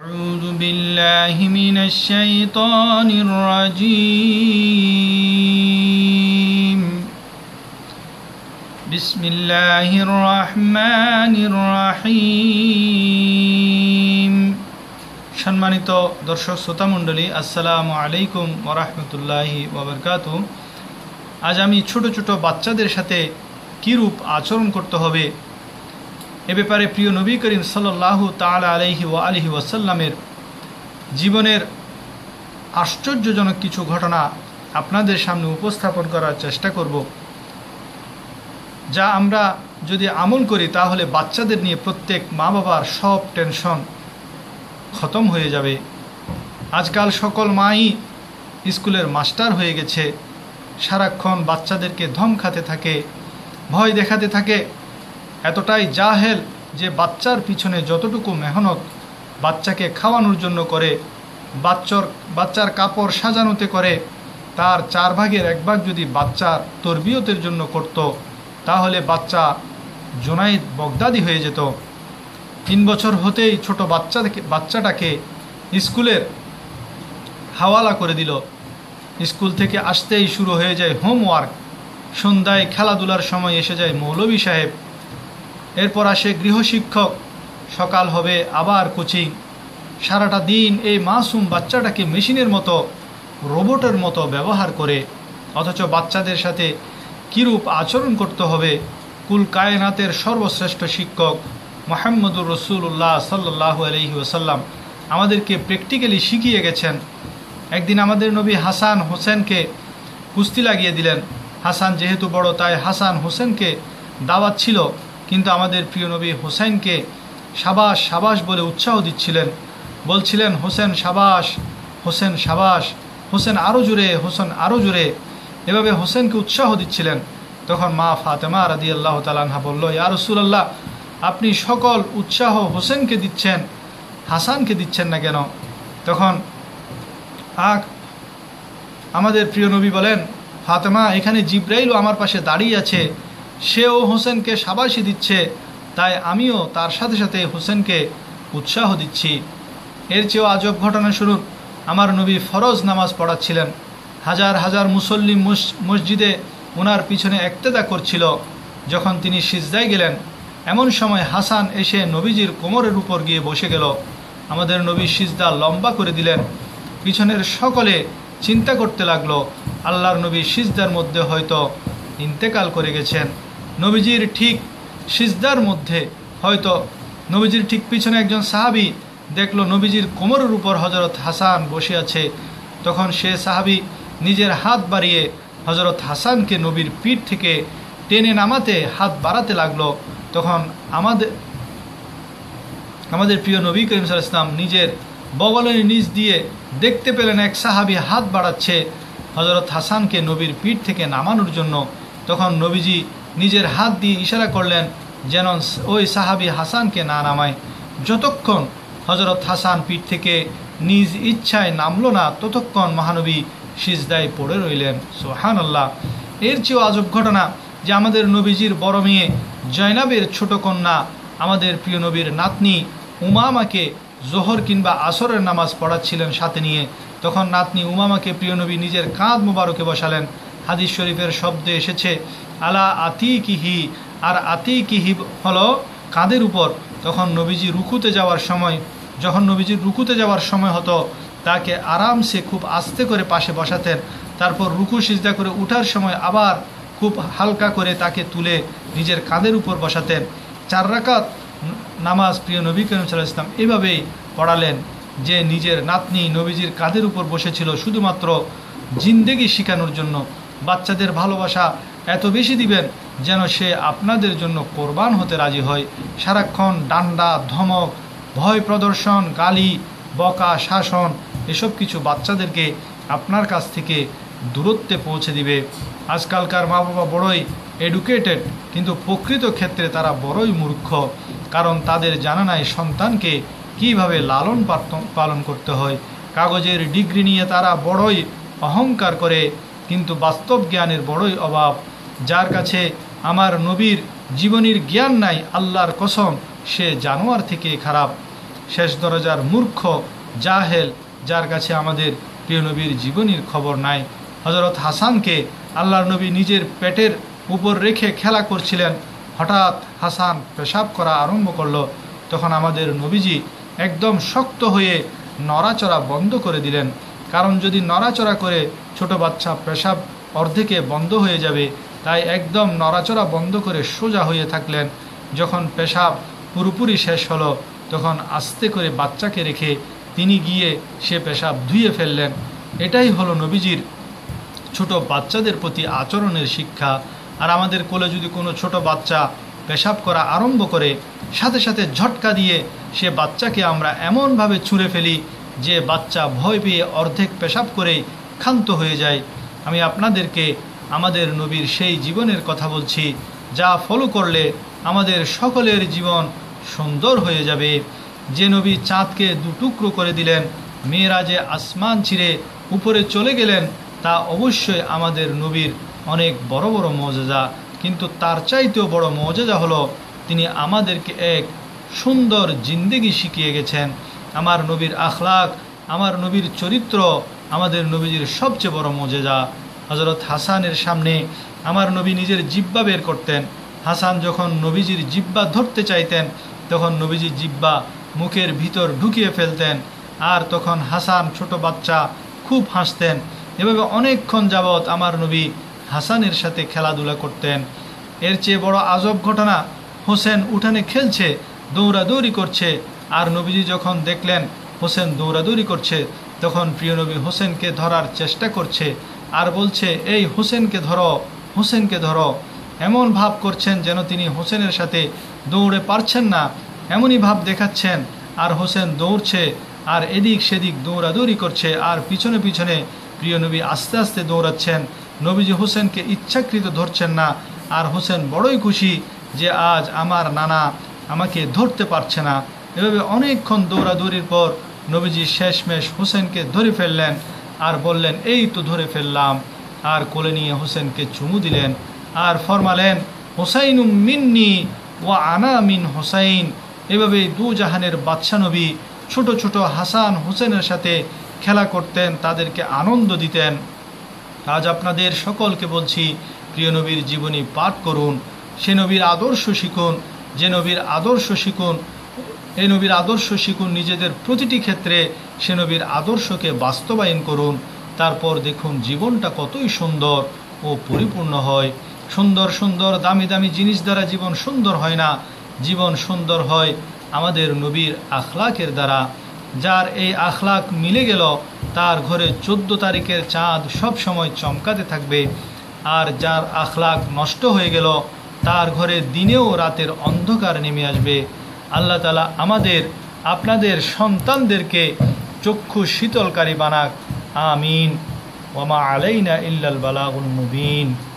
أعوذ بالله من الشيطان الرجيم بسم الله الرحمن الرحيم সম্মানিত দর্শক শ্রোতা মণ্ডলী আসসালামু আলাইকুম ওরহমতুল্লাহি ওবরকাত আজ আমি ছোট ছোট বাচ্চাদের সাথে কীরূপ আচরণ করতে হবে এ ব্যাপারে প্রিয় নবী করিম সাল্লাহ তালা আলহি ও আলহি ওয়াসাল্লামের জীবনের আশ্চর্যজনক কিছু ঘটনা আপনাদের সামনে উপস্থাপন করার চেষ্টা করব। যা আমরা যদি আমল করি, তাহলে বাচ্চাদের নিয়ে প্রত্যেক মা বাবার সব টেনশন খতম হয়ে যাবে। আজকাল সকল মাই স্কুলের মাস্টার হয়ে গেছে। সারাক্ষণ বাচ্চাদেরকে ধমকাতে থাকে, ভয় দেখাতে থাকে। এতটাই জাহেল যে বাচ্চার পিছনে যতটুকু মেহনত বাচ্চাকে খাওয়ানোর জন্য করে, বাচ্চার বাচ্চার কাপড় সাজানোতে করে, তার চার ভাগের এক ভাগ যদি বাচ্চার তরবিয়তের জন্য করত, তাহলে বাচ্চা জোনাইদ বগদাদি হয়ে যেত। তিন বছর হতেই ছোট বাচ্চাকে বাচ্চাটাকে স্কুলের হাওয়ালা করে দিল। স্কুল থেকে আসতেই শুরু হয়ে যায় হোমওয়ার্ক। সন্ধ্যায় খেলাধুলার সময় এসে যায় মৌলভী সাহেব। এরপর আসে গৃহশিক্ষক। সকাল হবে, আবার কোচিং। সারাটা দিন এই মাসুম বাচ্চাটাকে মেশিনের মতো, রোবটের মতো ব্যবহার করে। অথচ বাচ্চাদের সাথে কীরূপ আচরণ করতে হবে, কুল কায়নাতের সর্বশ্রেষ্ঠ শিক্ষক মোহাম্মদুর রসুল্লাহ সাল্লাহ আলহি ওসাল্লাম আমাদেরকে প্র্যাকটিক্যালি শিখিয়ে গেছেন। একদিন আমাদের নবী হাসান হোসেনকে কুস্তি লাগিয়ে দিলেন। হাসান যেহেতু বড়, তাই হাসান হোসেনকে দাওয়াত ছিল। কিন্তু আমাদের প্রিয় নবী হোসেনকে সাবাস সাবাস বলে উৎসাহ দিচ্ছিলেন। বলছিলেন, হোসেন সাবাস হোসেন সাবাস, হোসেন আরও জুড়ে হোসেন আরও জুড়ে এভাবে হোসেনকে উৎসাহ দিচ্ছিলেন। তখন মা ফাতেমা রাদি আল্লাহ তালাহা বলল, ইয়া রসুলাল্লাহ, আপনি সকল উৎসাহ হোসেনকে দিচ্ছেন, হাসানকে দিচ্ছেন না কেন? তখন আক, আমাদের প্রিয় নবী বলেন, ফাতেমা, এখানে জিব্রাইলও আমার পাশে দাঁড়িয়ে আছে। সেও হোসেনকে সাবাসী দিচ্ছে, তাই আমিও তার সাথে সাথে হোসেনকে উৎসাহ দিচ্ছি। এর চেয়েও আজব ঘটনা শুরু আমার নবী ফরজ নামাজ পড়াচ্ছিলেন। হাজার হাজার মুসল্লি মসজিদে ওনার পিছনে একতেদা করছিল। যখন তিনি সিজদায় গেলেন, এমন সময় হাসান এসে নবীজির কোমরের উপর গিয়ে বসে গেল। আমাদের নবী সিজদা লম্বা করে দিলেন। পিছনের সকলে চিন্তা করতে লাগল, আল্লাহর নবী সিজদার মধ্যে হয়তো ইন্তেকাল করে গেছেন। নবীজির ঠিক সিজদার মধ্যে হয়তো নবীজির ঠিক পিছনে একজন সাহাবি দেখল নবীজির কোমরের উপর হজরত হাসান বসে আছে। তখন সে সাহাবি নিজের হাত বাড়িয়ে হজরত হাসানকে নবীর পিঠ থেকে টেনে নামাতে হাত বাড়াতে লাগল। তখন আমাদের আমাদের প্রিয় নবী করিম সাল ইসলাম নিজের বগলের নিচ দিয়ে দেখতে পেলেন এক সাহাবি হাত বাড়াচ্ছে হজরত হাসানকে নবীর পিঠ থেকে নামানোর জন্য। তখন নবীজি নিজের হাত দিয়ে ইশারা করলেন, যেন ওই সাহাবি হাসানকে না নামায়। যতক্ষণ হজরত হাসান পিঠ থেকে নিজ ইচ্ছায় নামলো না, ততক্ষণ মহানবী সিজদায় পড়ে রইলেন। সোহান আল্লাহ এর চেয়েও আজব ঘটনা যে আমাদের নবীজির বড় মেয়ে জয়নাবের ছোট কন্যা, আমাদের প্রিয় নবীর নাতনি উমামাকে জোহর কিংবা আসরের নামাজ পড়াচ্ছিলেন সাথে নিয়ে। তখন নাতনি উমামাকে প্রিয় নবী নিজের কাঁধ মোবারকে বসালেন। হাদিস শরীফের শব্দে এসেছে আলা আতি কিহি আর আতি কিহি হলো কাঁধের উপর। তখন নবীজি রুকুতে যাওয়ার সময়, যখন নবীজির রুকুতে যাওয়ার সময় হতো, তাকে আরামসে খুব আস্তে করে পাশে বসাতেন। তারপর রুকু সিজদা করে উঠার সময় আবার খুব হালকা করে তাকে তুলে নিজের কাঁধের উপর বসাতেন। চার রাকাত নামাজ প্রিয় নবী সাল্লাহ ইসলাম এভাবেই পড়ালেন যে নিজের নাতনি নবীজির কাঁধের উপর বসেছিল শুধুমাত্র জিন্দেগি শেখানোর জন্য। বাচ্চাদের ভালোবাসা এত বেশি দিবেন যেন সে আপনাদের জন্য কোরবান হতে রাজি হয়। সারাক্ষণ ডান্ডা, ধমক, ভয় প্রদর্শন, গালি, বকা, শাসন এসব কিছু বাচ্চাদেরকে আপনার কাছ থেকে দূরত্বে পৌঁছে দিবে। আজকালকার মা বাবা বড়ই এডুকেটেড কিন্তু প্রকৃত ক্ষেত্রে তারা বড়ই মূর্খ, কারণ তাদের জানা নাই সন্তানকে কীভাবে লালন পালন করতে হয়। কাগজের ডিগ্রি নিয়ে তারা বড়ই অহংকার করে, কিন্তু বাস্তব জ্ঞানের বড়ই অভাব। যার কাছে আমার নবীর জীবনীর জ্ঞান নাই, আল্লাহর কসম, সে জানোয়ার থেকে খারাপ। শেষ দরজার মূর্খ, জাহেল, যার কাছে আমাদের প্রিয় নবীর জীবনীর খবর নাই। হজরত হাসানকে আল্লাহর নবী নিজের পেটের উপর রেখে খেলা করছিলেন। হঠাৎ হাসান পেশাব করা আরম্ভ করল। তখন আমাদের নবীজি একদম শক্ত হয়ে নড়াচড়া বন্ধ করে দিলেন। কারণ যদি নড়াচড়া করে ছোট বাচ্চা পেশাব অর্ধেকে বন্ধ হয়ে যাবে তাই একদম নড়াচড়া বন্ধ করে সোজা হয়ে থাকলেন। যখন পেশাব পুরোপুরি শেষ হলো, তখন আস্তে করে বাচ্চাকে রেখে তিনি গিয়ে সে পেশাব ধুয়ে ফেললেন। এটাই হলো নবীজির ছোট বাচ্চাদের প্রতি আচরণের শিক্ষা। আর আমাদের কোলে যদি কোনো ছোট বাচ্চা পেশাব করা আরম্ভ করে, সাথে সাথে ঝটকা দিয়ে সে বাচ্চাকে আমরা এমনভাবে ছুঁড়ে ফেলি যে বাচ্চা ভয় পেয়ে অর্ধেক পেশাব করে ক্ষান্ত হয়ে যায়। আমি আপনাদেরকে আমাদের নবীর সেই জীবনের কথা বলছি, যা ফলো করলে আমাদের সকলের জীবন সুন্দর হয়ে যাবে। যে নবী চাঁদকে দুটুকরো করে দিলেন মেয়েরা যে আসমান ছিঁড়ে উপরে চলে গেলেন, তা অবশ্যই আমাদের নবীর অনেক বড় বড় মজেজা কিন্তু তার চাইতেও বড় মজেজা হলো, তিনি আমাদেরকে এক সুন্দর জিন্দেগি শিখিয়ে গেছেন। আমার নবীর আখলাক আমার নবীর চরিত্র আমাদের নবীজির সবচেয়ে বড় মজেজা হজরত হাসানের সামনে আমার নবী নিজের জিব্বা বের করতেন। হাসান যখন নবীজির জিব্বা ধরতে চাইতেন, তখন নবীজির জিব্বা মুখের ভিতর ঢুকিয়ে ফেলতেন আর তখন হাসান ছোট বাচ্চা খুব হাসতেন। এভাবে অনেকক্ষণ যাবৎ আমার নবী হাসানের সাথে খেলাধুলা করতেন। এর চেয়ে বড় আজব ঘটনা, হোসেন উঠানে খেলছে, দৌড়াদৌড়ি করছে আর নবীজি যখন দেখলেন হোসেন দৌড়াদৌড়ি করছে, তখন প্রিয় নবী হোসেনকে ধরার চেষ্টা করছে আর বলছে, এই হোসেনকে ধরো হোসেনকে ধরো। এমন ভাব করছেন যেন তিনি হোসেনের সাথে দৌড়ে পারছেন না। এমনই ভাব দেখাচ্ছেন। আর হোসেন দৌড়ছে, আর এদিক সেদিক দৌড়াদৌড়ি করছে, আর পিছনে পিছনে প্রিয় নবী আস্তে আস্তে দৌড়াচ্ছেন। নবীজি হোসেনকে ইচ্ছাকৃত ধরছেন না। আর হোসেন বড়ই খুশি যে আজ আমার নানা আমাকে ধরতে পারছে না। এভাবে অনেকক্ষণ দৌড়াদৌড়ির পর নবীজি শেষমেশ হোসেনকে ধরে ফেললেন। আর বললেন, এই তো ধরে ফেললাম। আর কোলে নিয়ে হোসেনকে চুমু দিলেন। আর ফরমালেন হোসাইন মিন্নি ও আনা মিন হোসাইন। এভাবে দু জাহানের বাদশা নবী ছোট ছোট হাসান হোসেনের সাথে খেলা করতেন, তাদেরকে আনন্দ দিতেন। আজ আপনাদের সকলকে বলছি, প্রিয় নবীর জীবনী পাঠ করুন। সে নবীর আদর্শ শিখুন, যে নবীর আদর্শ শিখুন এই নবীর আদর্শ শিখুন নিজেদের প্রতিটি ক্ষেত্রে, সে নবীর আদর্শকে বাস্তবায়ন করুন, তারপর দেখুন জীবনটা কতই সুন্দর ও পরিপূর্ণ হয়। সুন্দর সুন্দর, দামি দামি জিনিস দ্বারা জীবন সুন্দর হয় না। জীবন সুন্দর হয় আমাদের নবীর আখলাকের দ্বারা। যার এই আখলাক মিলে গেল, তার ঘরে চোদ্দ তারিখের চাঁদ সব সময় চমকাতে থাকবে। আর যার আখলাক নষ্ট হয়ে গেল, তার ঘরে দিনেও রাতের অন্ধকার নেমে আসবে। আল্লাহ তালা আমাদের আপনাদের সন্তানদেরকে চক্ষু শীতলকারী বানাক। আমিন। ওমা আলাইনা ইল্লাল বালাগুল মুবিন।